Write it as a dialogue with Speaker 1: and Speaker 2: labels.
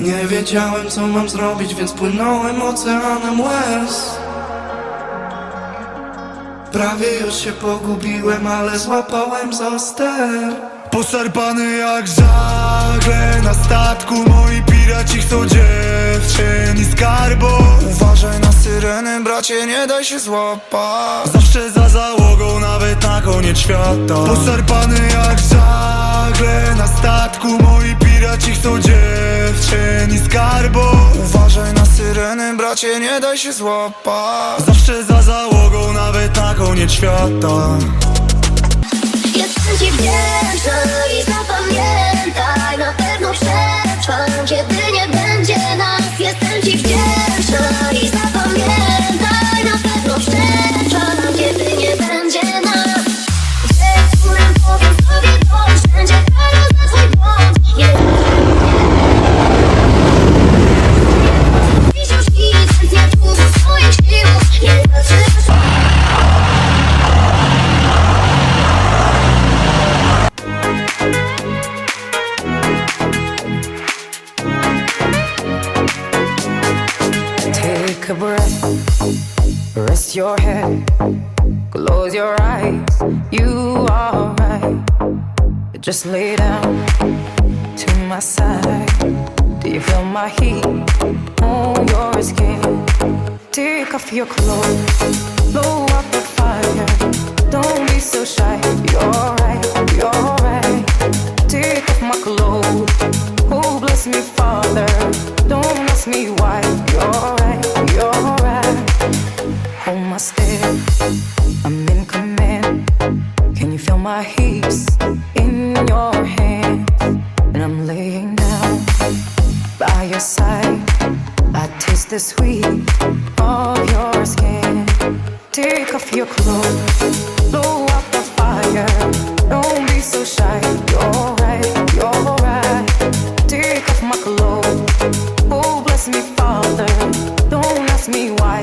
Speaker 1: Nie
Speaker 2: wiedziałem
Speaker 1: co mam zrobić, więc płynąłem oceanem łez. Prawie już się pogubiłem, ale złapałem za ster.
Speaker 3: Poszarpany jak żagle na statku Moi piraci chcą dziewczyn i skarbu.
Speaker 4: Uważaj na syreny, bracie, nie daj się złapać.
Speaker 3: Zawsze za załogą, nawet na koniec świata. Poszarpany jak żagle na statku Moi piraci chcą dziewczyn i skarbu.
Speaker 4: Uważaj na syreny, bracie, nie daj się złapać.
Speaker 3: Zawsze za załogą, nawet na koniec świata.
Speaker 5: Jestem ci wdzięczna i zapamiętaj Na pewno przetrwam, kiedy
Speaker 6: Take a breath, rest your head, close your eyes. You are right. Just lay down to my side. Do you feel my heat on your skin? Take off your clothes, blow up the fire. Don't be so shy. You're right, you're right. Take off my clothes. Oh, bless me, Father. Don't ask me why. I'm in command. Can you feel my heaps in your hands? And I'm laying down by your side. I taste the sweet of your skin. Take off your clothes, blow up the fire. Don't be so shy. You're right, you're right. Take off my clothes. Oh, bless me, Father. Don't ask me why.